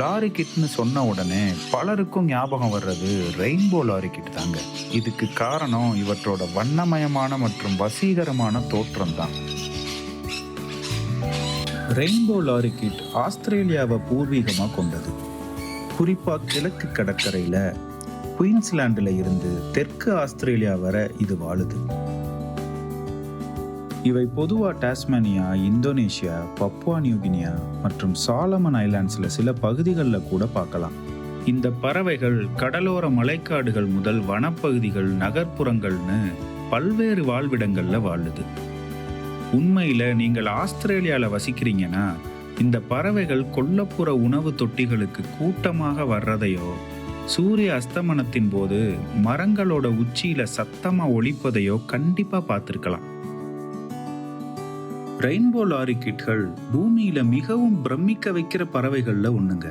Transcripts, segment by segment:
Lorry கிட்னு சொன்ன உடனே பலருக்கும் ஞாபகம் வர்றது ரெயின்போ லாரி கிட் தாங்க. இதுக்கு காரணம் இவற்றோட வண்ணமயமான மற்றும் வசீகரமான தோற்றம் தான் ரெயின்போ லாரி கிட் ஆஸ்திரேலியாவை பூர்வீகமாக கொண்டது. குறிப்பாக கிழக்கு கடற்கரையில் குயின்ஸ்லாண்டில் இருந்து தெற்கு ஆஸ்திரேலியா வரை இது வாழுது. இவை பொதுவாக டாஸ்மேனியா இந்தோனேஷியா பப்புவா நியூகினியா மற்றும் சாலமன் ஐலாண்ட்ஸில் சில பகுதிகளில் கூட பார்க்கலாம். இந்த பறவைகள் கடலோர மலைக்காடுகள் முதல் வனப்பகுதிகள் நகர்ப்புறங்கள்னு பல்வேறு வாழ்விடங்களில் வாழுது. உண்மையில் நீங்கள் ஆஸ்திரேலியாவில் வசிக்கிறீங்கன்னா இந்த பறவைகள் கொல்லப்புற உணவு தொட்டிகளுக்கு கூட்டமாக வர்றதையோ சூரிய அஸ்தமனத்தின் போது மரங்களோட உச்சியில சத்தமா ஒழிப்பதையோ கண்டிப்பா பார்த்துருக்கலாம். ரெயின்போ லாரி கிட்கள் பூமியில மிகவும் பிரமிக்க வைக்கிற பறவைகள்ல ஒண்ணுங்க.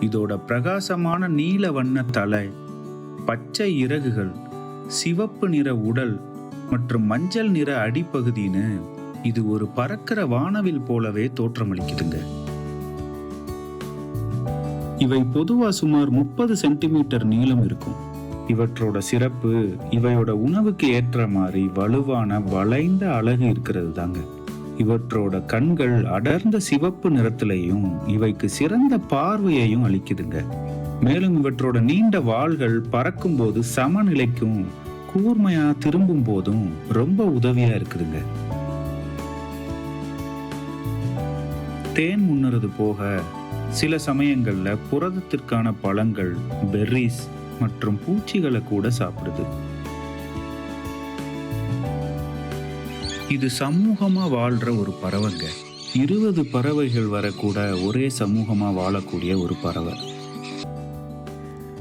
இதோட பிரகாசமான நீல வண்ண தலை பச்சை இறகுகள் சிவப்பு நிற உடல் மற்றும் மஞ்சள் நிற அடிப்பகுதின்னு இது ஒரு பறக்கிற வானவில் போலவே தோற்றமளிக்குதுங்க. இவை பொதுவா சுமார் முப்பது சென்டிமீட்டர் நீளம் இருக்கும். இவற்றோட சிறப்பு இவையோட உணவுக்கு ஏற்ற மாதிரி வலுவான வளைந்த அழகு இருக்கிறது தாங்க. இவற்றோட கண்கள் அடர்ந்த சிவப்பு நிறத்திலையும் இவைக்கு சிறந்த பார்வையையும் அளிக்குதுங்க. மேலும் இவற்றோட நீண்ட வாள்கள் பறக்கும் போது சமநிலைக்கும் கூர்மையா திரும்பும் போதும் ரொம்ப உதவியா இருக்குதுங்க. தேன் முன்னறது போக சில சமயங்கள்ல புரதத்திற்கான பழங்கள் பெர்ரிஸ் மற்றும் பூச்சிகளை கூட சாப்பிடுது. இது சமூகமா வாழ்ற ஒரு பறவைங்க. இருபது பறவைகள் வரக்கூட ஒரே சமூகமா வாழக்கூடிய ஒரு பறவை.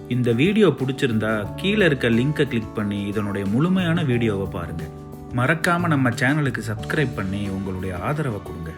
இந்த வீடியோ பிடிச்சிருந்தா கீழே இருக்க லிங்கை கிளிக் பண்ணி இதனுடைய முழுமையான வீடியோவை பாருங்க. மறக்காம நம்ம சேனலுக்கு சப்ஸ்கிரைப் பண்ணி உங்களுடைய ஆதரவை கொடுங்க.